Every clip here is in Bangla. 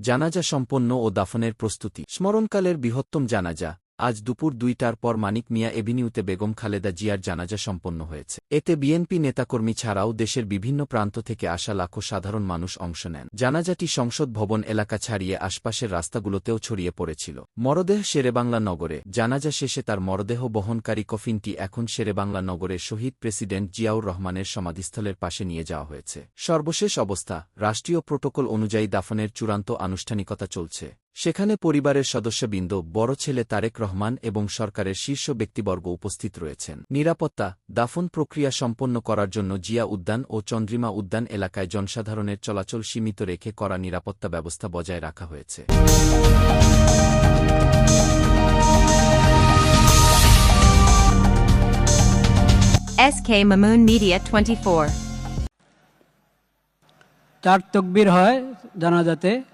জানাজা সম্পন্ন ও দাফনের প্রস্তুতি। স্মরণকালের বৃহত্তম জানাজা। আজ দুপুর দুইটার পর মানিক মিয়া এভিনিউতে বেগম খালেদা জিয়ার জানাজা সম্পন্ন হয়েছে। এতে বিএনপি নেতাকর্মী ছাড়াও দেশের বিভিন্ন প্রান্ত থেকে আসা লাখো সাধারণ মানুষ অংশ নেন। জানাজাটি সংসদ ভবন এলাকা ছাড়িয়ে আশপাশের রাস্তাগুলোতেও ছড়িয়ে পড়েছিল। মরদেহ শেরেবাংলা নগরে। জানাজা শেষে তার মরদেহ বহনকারী কফিনটি এখন শেরেবাংলা নগরের শহীদ প্রেসিডেন্ট জিয়াউর রহমানের সমাধিস্থলের পাশে নিয়ে যাওয়া হয়েছে। সর্বশেষ অবস্থা, রাষ্ট্রীয় প্রোটোকল অনুযায়ী দাফনের চূড়ান্ত আনুষ্ঠানিকতা চলছে। সেখানে পরিবারের সদস্যবৃন্দ বড় ছেলে তারেক রহমান এবং সরকারের শীর্ষ ব্যক্তিবর্গ উপস্থিত রয়েছেন। নিরাপত্তা দাফন প্রক্রিয়া সম্পন্ন করার জন্য জিয়া উদ্যান ও চন্দ্রিমা উদ্যান এলাকায় জনসাধারণের চলাচল সীমিত রেখে করা নিরাপত্তা ব্যবস্থা বজায় রাখা হয়েছে। SK Mamoon Media 24. চার তকবির হয় জানাজাতে।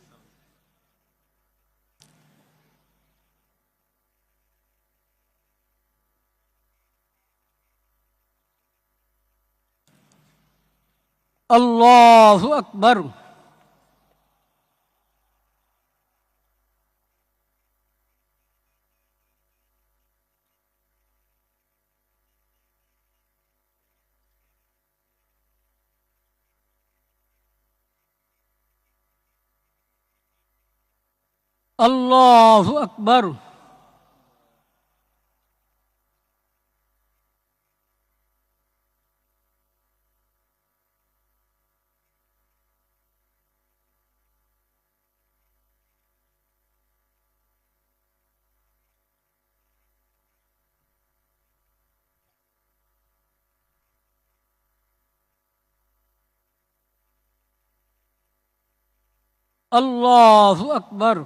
الله أكبر. الله أكبر. الله أكبر.